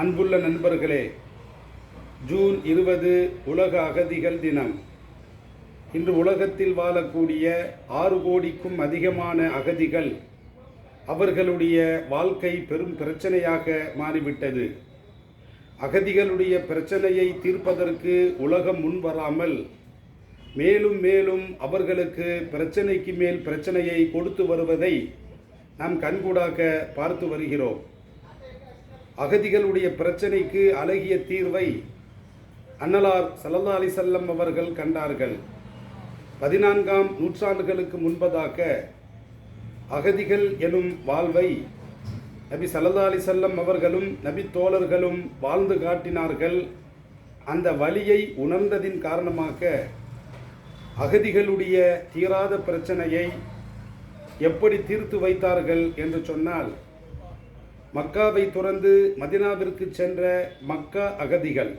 அன்புள்ள நண்பர்களே ஜூன் இருபது உலக அகதிகள் தினம். இன்று உலகத்தில் வாழக்கூடிய ஆறு கோடிக்கும் அதிகமான அகதிகள் அவர்களுடைய வாழ்க்கை பெரும் பிரச்சனையாக மாறிவிட்டது. அகதிகளுடைய பிரச்சனையை தீர்ப்பதற்கு உலகம் முன்வராமல் மேலும் மேலும் அவர்களுக்கு பிரச்சனைக்கு மேல் பிரச்சனையை கொடுத்து வருவதை நாம் கண்கூடாக பார்த்து வருகிறோம். அகதிகளுடைய பிரச்சனைக்கு அழகிய தீர்வை அன்னலார் சல்லல்லா அலிசல்லம் அவர்கள் கண்டார்கள். பதினான்காம் நூற்றாண்டுகளுக்கு முன்பதாக அகதிகள் எனும் வாழ்வை நபி சல்லா அலி செல்லம் அவர்களும் நபி தோழர்களும் வாழ்ந்து காட்டினார்கள். அந்த வழியை உணர்ந்ததின் காரணமாக அகதிகளுடைய தீராத பிரச்சனையை எப்படி தீர்த்து வைத்தார்கள் என்று சொன்னால் மக்காவை துறந்து மதினாவிற்கு சென்ற மக்கா அகதிகள்.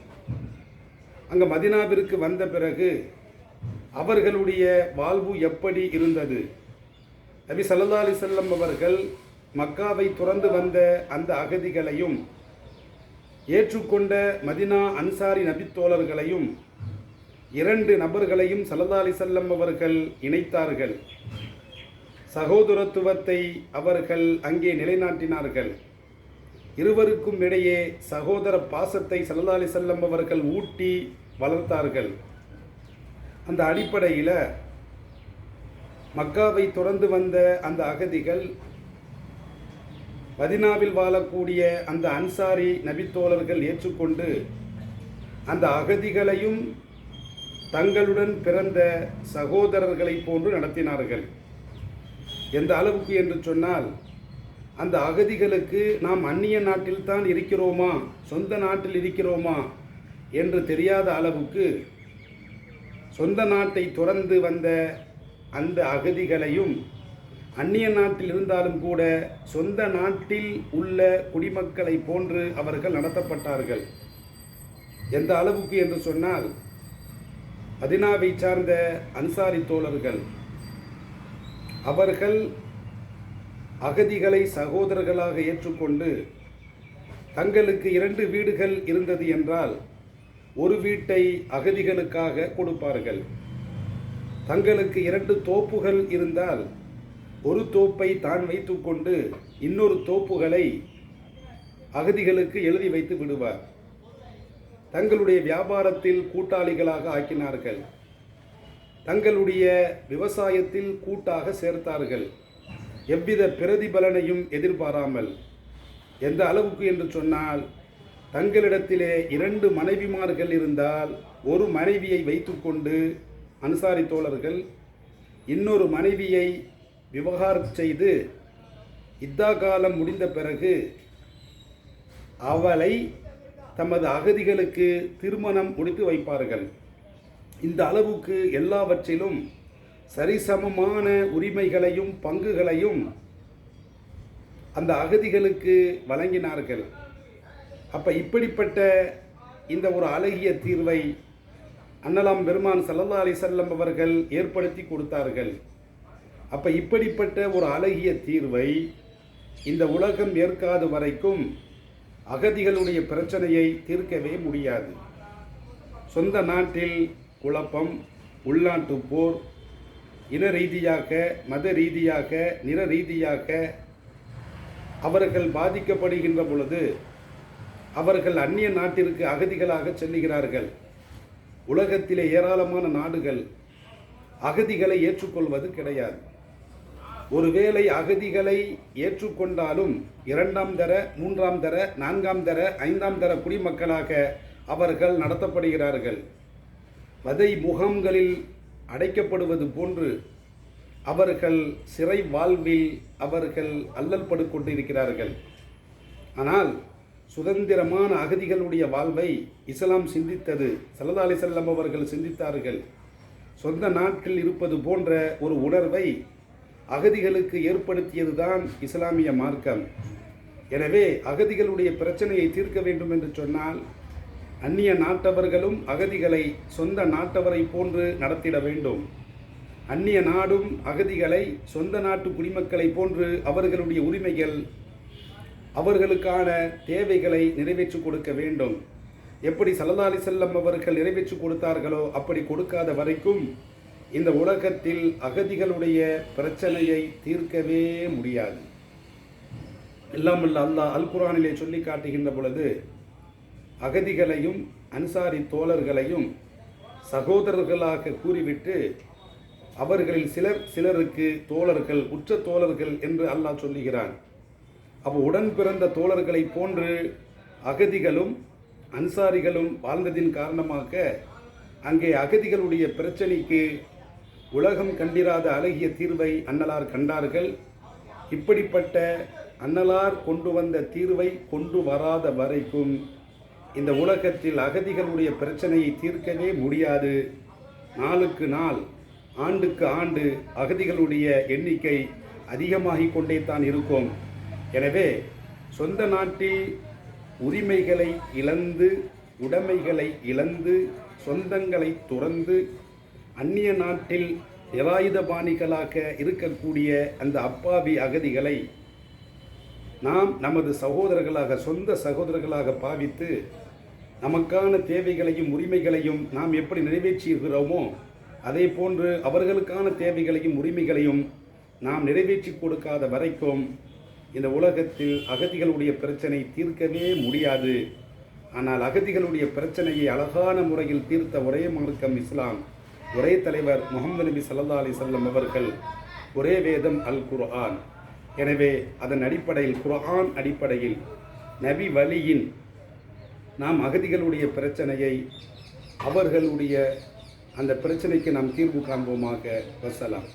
அங்கே மதினாவிற்கு வந்த பிறகு அவர்களுடைய வாழ்வு எப்படி இருந்தது? நபி சல்லா அலி செல்லம் அவர்கள் மக்காவை துறந்து வந்த அந்த அகதிகளையும் ஏற்றுக்கொண்ட மதினா அன்சாரி நபித்தோழர்களையும் இரண்டு நபர்களையும் சல்லா அலி செல்லம் அவர்கள் இணைத்தார்கள். சகோதரத்துவத்தை அவர்கள் அங்கே நிலைநாட்டினார்கள். இருவருக்கும் இடையே சகோதர பாசத்தை சல்லா செல்லம் அவர்கள் ஊட்டி வளர்த்தார்கள். அந்த அடிப்படையில் மக்காவை தொடர்ந்து வந்த அந்த அகதிகள் மதினாவில் வாழக்கூடிய அந்த அன்சாரி நபித்தோழர்கள் ஏற்றுக்கொண்டு அந்த அகதிகளையும் தங்களுடன் பிறந்த சகோதரர்களைப் போன்று நடத்தினார்கள். எந்த அளவுக்கு என்று சொன்னால் அந்த அகதிகளுக்கு நாம் அந்நிய நாட்டில் தான் இருக்கிறோமா? சொந்த நாட்டில் இருக்கிறோமா? என்று தெரியாத அளவுக்கு சொந்த நாட்டை துறந்து வந்த அந்த அகதிகளையும் அந்நிய நாட்டில் இருந்தாலும் கூட சொந்த நாட்டில் உள்ள குடிமக்களை போன்று அவர்கள் நடத்தப்பட்டார்கள். எந்த அளவுக்கு என்று சொன்னால் மதினாவை சார்ந்த அன்சாரி தோழர்கள் அவர்கள் அகதிகளை சகோதரர்களாக ஏற்றுக்கொண்டு தங்களுக்கு இரண்டு வீடுகள் இருந்தது என்றால் ஒரு வீட்டை அகதிகளுக்காக கொடுப்பார்கள். தங்களுக்கு இரண்டு தோப்புகள் இருந்தால் ஒரு தோப்பை தான் வைத்துக்கொண்டு இன்னொரு தோப்புகளை அகதிகளுக்கு எழுதி வைத்து விடுவார். தங்களுடைய வியாபாரத்தில் கூட்டாளிகளாக ஆக்கினார்கள். தங்களுடைய விவசாயத்தில் கூட்டாக சேர்த்தார்கள். எவ்வித பிரதிபலனையும் எதிர்பாராமல். எந்த அளவுக்கு என்று சொன்னால் தங்களிடத்திலே இரண்டு மனைவிமார்கள் இருந்தால் ஒரு மனைவியை வைத்துக்கொண்டு அனுசாரி தோழர்கள் இன்னொரு மனைவியை விவகாரம் செய்து இத்தா காலம் முடிந்த பிறகு அவளை தமது அகதிகளுக்கு திருமணம் முடித்து வைப்பார்கள். இந்த அளவுக்கு எல்லாவற்றிலும் சரிசமமான உரிமைகளையும் பங்குகளையும் அந்த அகதிகளுக்கு வழங்கினார்கள். அப்போ இப்படிப்பட்ட இந்த ஒரு அழகிய தீர்வை அன்னலாம் பெருமான் சல்லல்லா அலி செல்லம் அவர்கள் ஏற்படுத்தி கொடுத்தார்கள். அப்போ இப்படிப்பட்ட ஒரு அழகிய தீர்வை இந்த உலகம் ஏற்காத வரைக்கும் அகதிகளுடைய பிரச்சனையை தீர்க்கவே முடியாது. சொந்த நாட்டில் குழப்பம் உள்நாட்டு போர் இன ரீதியாக மத ரீதியாக நிற ரீதியாக அவர்கள் பாதிக்கப்படுகின்ற பொழுது அவர்கள் அந்நிய நாட்டிற்கு அகதிகளாக செல்லுகிறார்கள். உலகத்திலே ஏராளமான நாடுகள் அகதிகளை ஏற்றுக்கொள்வது கிடையாது. ஒருவேளை அகதிகளை ஏற்றுக்கொண்டாலும் இரண்டாம் தர மூன்றாம் தர நான்காம் தர ஐந்தாம் தர குடிமக்களாக அவர்கள் நடத்தப்படுகிறார்கள். வதை முகாம்களில் அடைக்கப்படுவது போன்று அவர்கள் சிறை வாழ்வில் அவர்கள் அல்லல் படுக்கொண்டிருக்கிறார்கள் ஆனால் சுதந்திரமான அகதிகளுடைய வாழ்வை இஸ்லாம் சிந்தித்தது சல்லா அலிசல்லம் அவர்கள் சிந்தித்தார்கள். சொந்த நாட்டில் இருப்பது போன்ற ஒரு உணர்வை அகதிகளுக்கு ஏற்படுத்தியதுதான் இஸ்லாமிய மார்க்கம். எனவே அகதிகளுடைய பிரச்சனையை தீர்க்க வேண்டும் என்று சொன்னால் அந்நிய நாட்டவர்களும் அகதிகளை சொந்த நாட்டவரை போன்று நடத்திட வேண்டும். அந்நிய நாடும் அகதிகளை சொந்த நாட்டு குடிமக்களை போன்று அவர்களுடைய உரிமைகள் அவர்களுக்கான தேவைகளை நிறைவேற்றி கொடுக்க வேண்டும். எப்படி சல்லதாலி செல்லம் அவர்கள் நிறைவேற்றி கொடுத்தார்களோ அப்படி கொடுக்காத வரைக்கும் இந்த உலகத்தில் அகதிகளுடைய பிரச்சனையை தீர்க்கவே முடியாது. இல்லாமல் அல்லாஹ் அல் குரானிலே சொல்லி காட்டுகின்ற பொழுது அகதிகளையும் அன்சாரி தோழர்களையும் சகோதரர்களாக கூறிவிட்டு அவர்களில் சிலர் சிலருக்கு தோழர்கள் உற்ற தோழர்கள் என்று அல்லாஹ் சொல்லுகிறான். அப்போ உடன் பிறந்த தோழர்களை போன்று அகதிகளும் அன்சாரிகளும் வாழ்ந்ததின் காரணமாக அங்கே அகதிகளுடைய பிரச்சனைக்கு உலகம் கண்டிராத அழகிய தீர்வை அன்னலார் கண்டார்கள். இப்படிப்பட்ட அன்னலார் கொண்டு வந்த தீர்வை கொண்டு வராத வரைக்கும் இந்த உலகத்தில் அகதிகளுடைய பிரச்சனையை தீர்க்கவே முடியாது. நாளுக்கு நாள் ஆண்டுக்கு ஆண்டு அகதிகளுடைய எண்ணிக்கை அதிகமாகிக் கொண்டே தான் இருக்கும். எனவே சொந்த நாட்டில் உரிமைகளை இழந்து உடைமைகளை இழந்து சொந்தங்களை துறந்து அந்நிய நாட்டில் நிராயுதபாணிகளாக இருக்கக்கூடிய அந்த அப்பாவி அகதிகளை நாம் நமது சகோதரர்களாக சொந்த சகோதரர்களாக பாவித்து நமக்கான தேவைகளையும் உரிமைகளையும் நாம் எப்படி நிறைவேற்றியிருக்கிறோமோ அதே போன்று அவர்களுக்கான தேவைகளையும் உரிமைகளையும் நாம் நிறைவேற்றி கொடுக்காத வரைக்கும் இந்த உலகத்தில் அகதிகளுடைய பிரச்சனை தீர்க்கவே முடியாது. ஆனால் அகதிகளுடைய பிரச்சனையை அழகான முறையில் தீர்த்த ஒரே மார்க்கம் இஸ்லாம். ஒரே தலைவர் முகமது நபி சல்லா அலி சொல்லம் அவர்கள் ஒரே வேதம் அல் குர்ஆன். எனவே அதன் அடிப்படையில் குர்ஆன் அடிப்படையில் நபி வழியின் நாம் அகதிகளுடைய பிரச்சனையை அவர்களுடைய அந்த பிரச்சனைக்கு நாம் தீர்வு காண்போமாக வசலாம்.